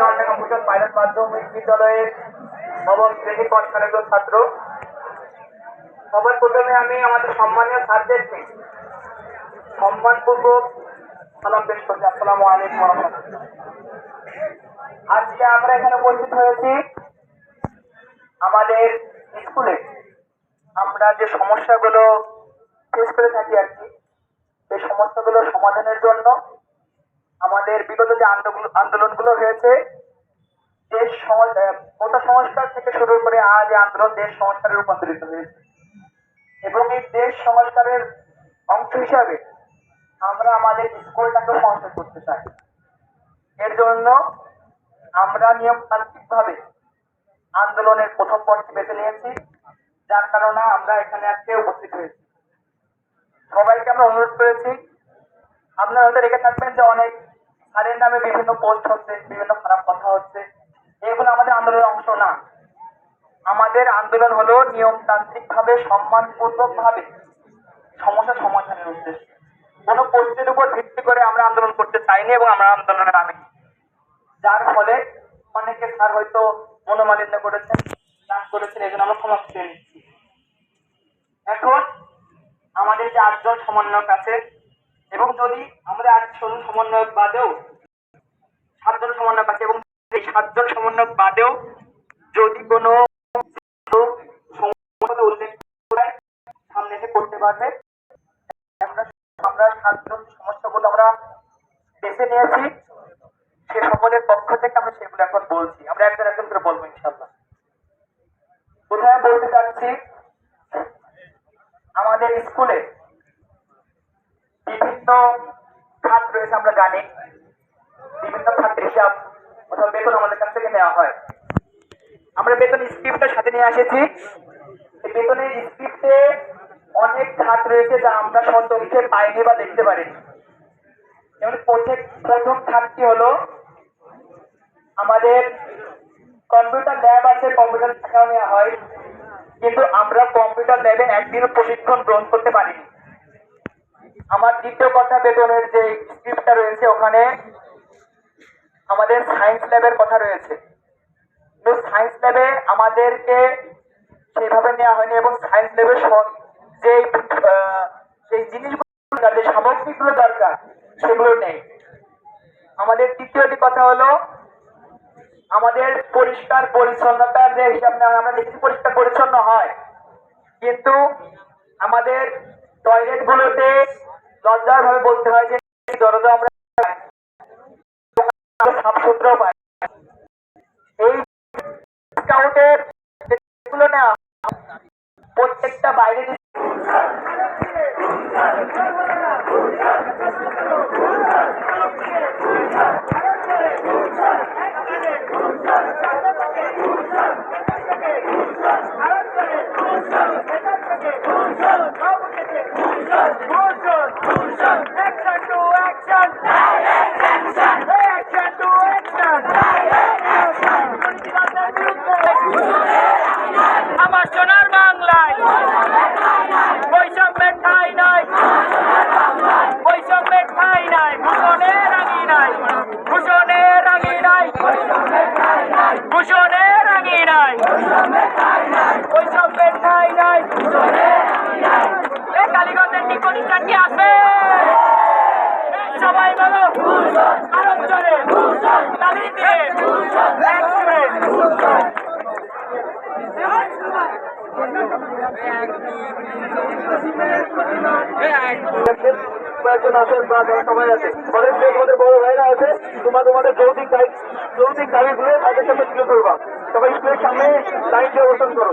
মাধ্যমিক বিদ্যালয়ের ছাত্র। প্রথমে আমি আমাদের আজকে আমরা এখানে উপস্থিত হয়েছি আমাদের স্কুলে। আমরা যে সমস্যাগুলো ফেস করে থাকি আর কি, সেই সমস্যাগুলো সমাধানের জন্য আমাদের বিগত যে আন্দোলন- আন্দোলনগুলো হয়েছে, দেশ কোটা সংস্কার থেকে শুরু করে আজ আন্দোলন দেশ সংস্কারে রূপান্তরিত হয়েছে। এবং এই দেশ সংস্কারের অংশ হিসাবে আমরা আমাদের স্কুলটাকে সংস্কার করতে চাই। এর জন্য আমরা নিয়মতান্ত্রিক ভাবে আন্দোলনের প্রথম পর্যায়ে বেছে নিয়েছি, যার কারণে আমরা এখানে আজকে উপস্থিত হয়েছি। সবাইকে আমরা অনুরোধ করেছি, আপনারা হয়তো রেখে থাকবেন যে অনেক স্যারের নামে বিভিন্ন পোস্ট হচ্ছে, বিভিন্ন খারাপ কথা হচ্ছে। এগুলো আমাদের আন্দোলনের অংশ না। আমাদের আন্দোলন হলো নিয়মতান্ত্রিক ভাবে সম্মানপূর্বক ভাবে সমস্যা সমাধানের উদ্দেশ্যে। কোনো পোস্টের উপর ভিত্তি করে আমরা আন্দোলন করতে চাইনি এবং আমরা আন্দোলনে নামিনি। যার ফলে অনেকে স্যার হয়তো মনোমালিন্য করেছেন নাচ করেছেন এই জন্য আমরা ক্ষমা চেয়ে নিচ্ছি। এখন আমাদের যে আটজন সমন্বয়ক আছে, এবং যদি আটজন সমন্বয়ক বাদেও, সাতজন সমন্বয়ক আছে এবং এই সাতজন সমন্বয়ক বাদেও যদি কোনো উল্লেখ সামনে এসে করতে পারবে, আমরা সাতজন সমস্যাগুলো আমরা বেছে নিয়েছি। সে সকলের পক্ষ থেকে আমরা সেগুলো এখন বলছি। আমরা একজন একজন করে বলব ইনশাল্লাহ কোথায় বলতে চাচ্ছি? আমাদের স্কুলে বিভিন্ন খাত আমরা জানি, বিভিন্ন খাতের হিসাব অথবা বেতন আমাদের কাছ থেকে নেওয়া হয়। আমরা বেতন স্ক্রিপ্টের সাথে নিয়ে এসেছি। বেতনের স্ক্রিপ্টে অনেক খাত রয়েছে যা আমরা সচক্ষে পাইনি বা দেখতে পারিনি। যেমন প্রথম খাতটি হলো আমাদের কম্পিউটার ল্যাব আছে, কম্পিউটার শেখানো নেওয়া হয়। কিন্তু আমরা কম্পিউটার ল্যাবে একদিনও প্রশিক্ষণ গ্রহণ করতে পারিনি। আমার দ্বিতীয় কথা বেতনের যে স্ক্রিপ্টটা রয়েছে ওখানে, আমাদের সায়েন্স ল্যাবের কথা রয়েছে। সায়েন্স ল্যাবে আমাদেরকে সেইভাবে নেওয়া হয়নি এবং সায়েন্স ল্যাবের যে সেই জিনিসগুলো যে সামগ্রীগুলো দরকার, সেগুলো নেই। আমাদের তৃতীয়টি কথা হলো, আমাদের পরিষ্কার পরিচ্ছন্নতার যে হিসাব আমরা দেখছি পরিষ্কার পরিচ্ছন্ন হয়। কিন্তু আমাদের টয়লেট গুলোতে লজ্জার ভাবে বলতে হয় যে দরজা আমরা সাফ সুতরাও পাই। এই স্কাউটের প্রত্যেকটা বাইরে কালীগঞ্জের টিকনি আসবে সবাই বলো আরও জোরে। তালি বড় ভাইরা আছে তোমরা তোমাদের যৌতিক দায়ী যৌতিক তাদের সাথে তুলে ধরবা সবাই স্কুলের সামনে লাইন দিয়ে অবস্থান করো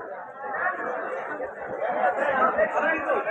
ಅದರಲ್ಲಿ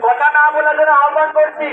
কথা না বলার জন্য আহ্বান করছি।